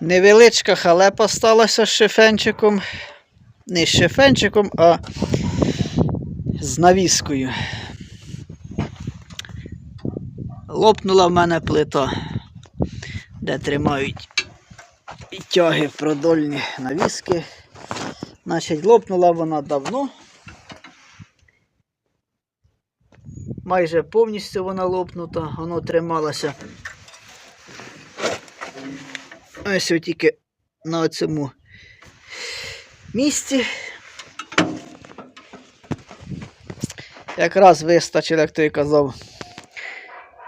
Невеличка халепа сталася з шифенчиком. Не з шифенчиком, а з навіскою. Лопнула в мене плита, де тримають тяги продольні навіски. Значить, лопнула вона давно. Майже повністю вона лопнута, воно трималося. Ось тільки на цьому місці. Якраз вистачило, як той казав.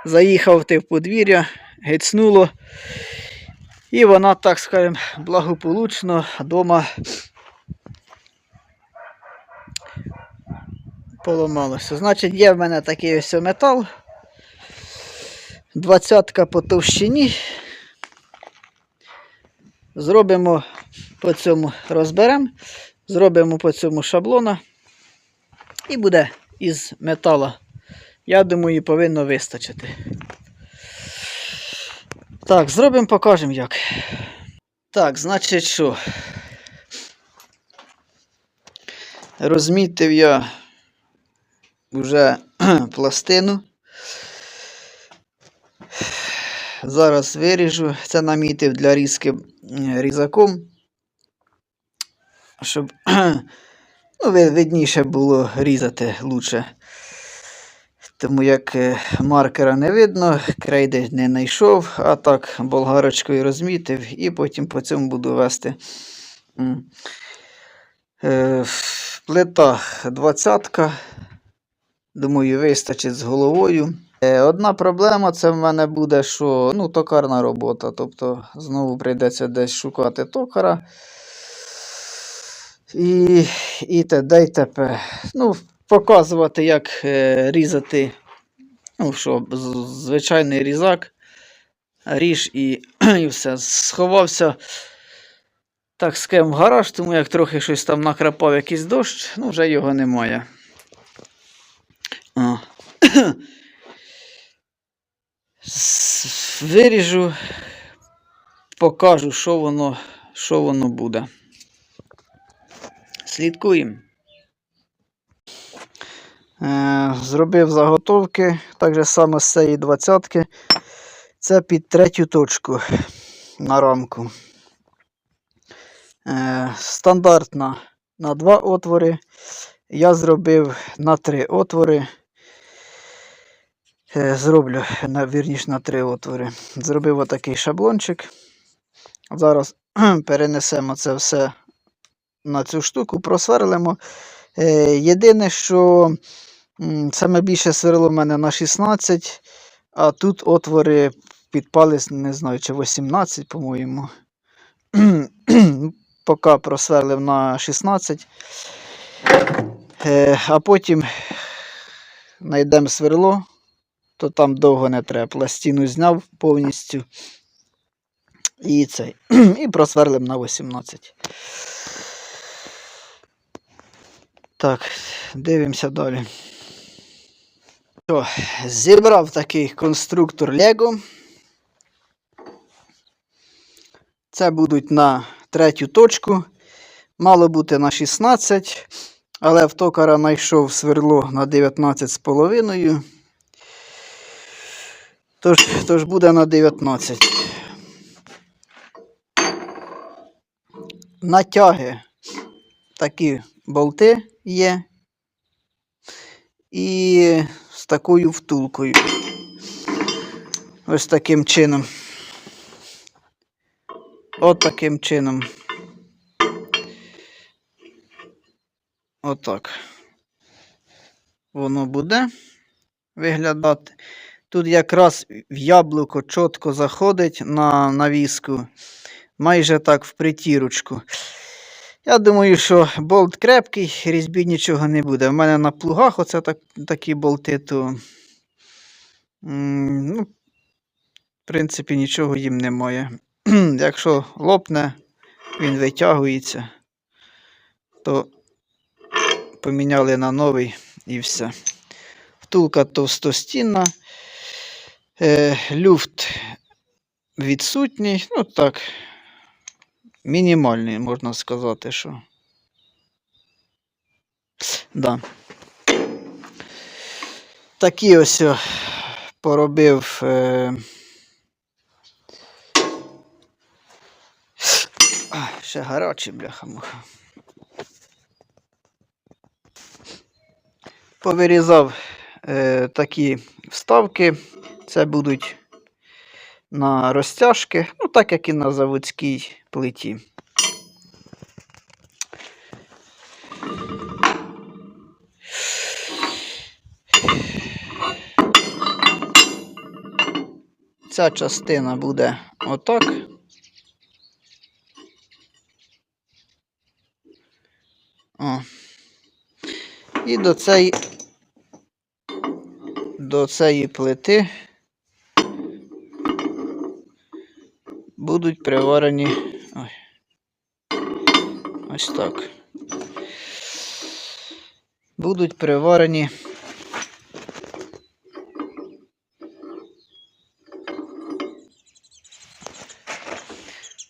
Заїхав ти в подвір'я, гецнуло. І вона, так скажемо, благополучно вдома поламалася. Значить, є в мене такий ось метал. Двадцятка по товщині. Зробимо по цьому розберемо, зробимо по цьому шаблона. І буде із метала. Я думаю, повинно вистачити. Так, зробимо, покажемо як. Так, значить що? Розмітив я вже пластину. Зараз виріжу. Це намітив для різки різаком. Щоб ну, видніше було різати лучше. Тому як е, маркера не видно, крейди не знайшов, а так болгарочкою розмітив і потім по цьому буду вести. Е, Плита двадцятка. Думаю, вистачить з головою. Е, Одна проблема це в мене буде, що ну, токарна робота. Тобто знову прийдеться десь шукати токара. І, і т.д. і т.п. Ну, показувати, як е, різати. Ну, що, звичайний різак. Ріж і, і все. Сховався так з ким в гараж, тому як трохи щось там накрапав якийсь дощ, ну вже його немає. О. Виріжу, покажу, що воно, що воно буде. Слідкуємо. Е, Зробив заготовки, так же само з цієї двадцятки. Це під третю точку на рамку. Е, Стандартна на два отвори. Я зробив на три отвори. Е, Зроблю на вірніш на три отвори. Зробив отакий шаблончик. Зараз перенесемо це все на цю штуку, просверлимо. Е, Єдине, що саме більше сверло в мене на 16, а тут отвори підпались, не знаю, чи 18, по-моєму. Поки просверлив на 16. Е, А потім знайдемо сверло, то там довго не треба. Пластину зняв повністю. І цей. І просверлим на 18. Так, дивимося далі. Що, зібрав такий конструктор Лего. Це будуть на третю точку. Мало бути на 16, але в токара знайшов сверло на 19,5. Тож, тож буде на 19. Натяги такі болти є. І з такою втулкою. Ось таким чином. От таким чином. Отак. Воно буде виглядати. Тут якраз в яблуко чітко заходить на навіску. Майже так в притірочку. Я думаю, що болт крепкий, різьбі нічого не буде. У мене на плугах оце так, такі болти, то. Ну, в принципі, нічого їм немає. Якщо лопне, він витягується, то поміняли на новий і все. Втулка товстостінна. Е, люфт відсутній, ну так, мінімальний, можна сказати, що. Да. Такі ось поробив. Е... Ще гарячий, бляха-муха. Повирізав е, такі вставки. Це будуть на розтяжки, ну так як і на заводській плиті. Ця частина буде отак. О. І до цієї до цієї плити будуть приварені ой, ось так. Будуть приварені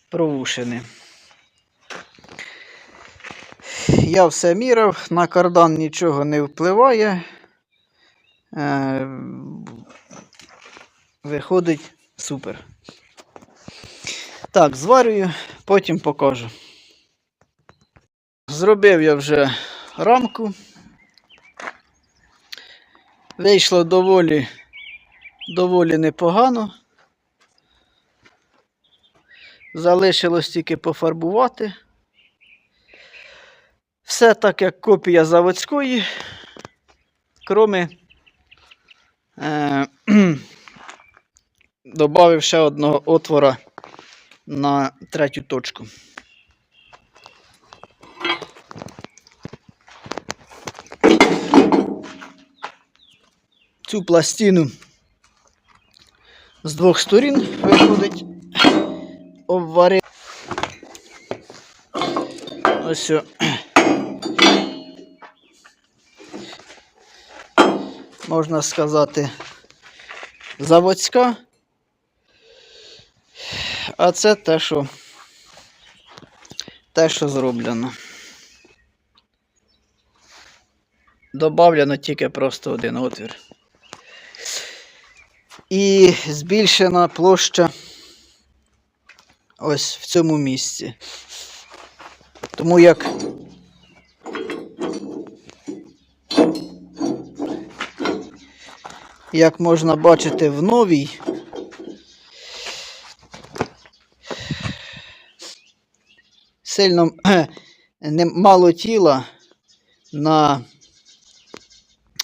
провушини. Я все міряв, на кардан нічого не впливає. Е, виходить супер. Так, зварюю, потім покажу. Зробив я вже рамку. Вийшло доволі, доволі непогано. Залишилось тільки пофарбувати. Все так, як копія заводської, кроме е, додав ще одного отвора на третю точку. Цю пластину з двох сторін виходить обварив. Ось. о. Можна сказати, заводська. А це те, що те, що зроблено. Добавлено тільки просто один отвір. І збільшена площа ось в цьому місці. Тому як як можна бачити в новій, сильно мало тіла на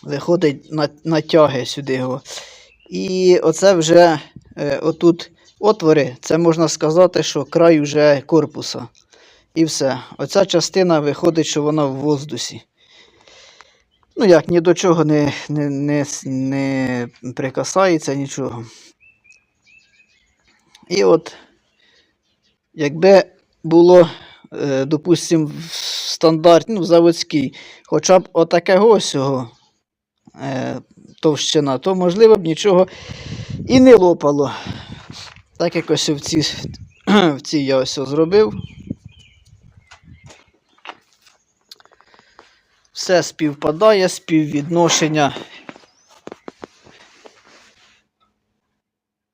виходить на, на тяги сюди його. І оце вже е, отут отвори, це можна сказати, що край вже корпуса. І все. Оця частина виходить, що вона в воздусі. Ну як, ні до чого не, не, не, не прикасається нічого. І от, якби було, е, допустимо, в стандарт, ну, заводський, хоча б отакого ось цього е, товщина, то можливо б нічого і не лопало. Так як ось в цій, в цій я ось зробив. Все співпадає, співвідношення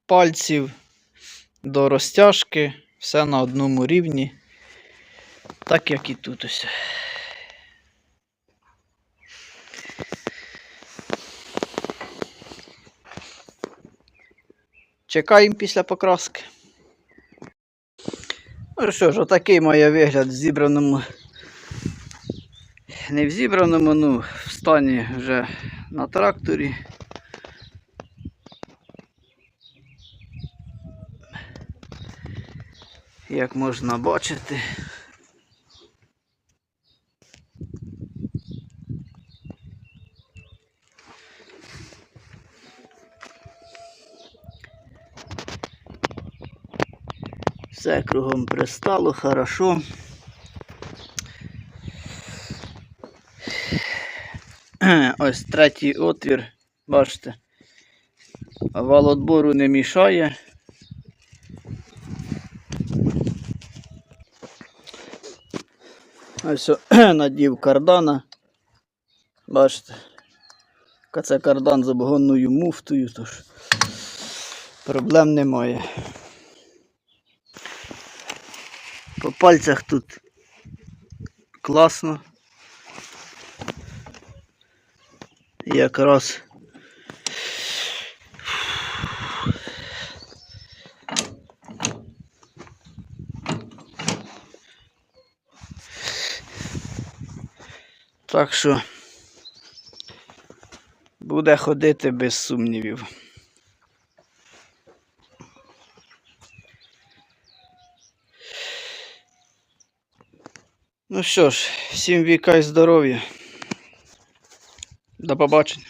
пальців до розтяжки, все на одному рівні, так як і тут ось. Чекаємо після покраски. Ну що ж, отакий має вигляд в зібраному не в зібраному, ну, в стані вже на тракторі. Як можна бачити. Все кругом пристало, хорошо. Ось третій отвір, бачите, вал отбору не мішає. Ось надів кардана. Бачите, це кардан з обгонною муфтою, тож проблем немає. По пальцях тут класно. Якраз Так що буде ходити без сумнівів. Ну що ж, всім віка і здоров'я. До побачення.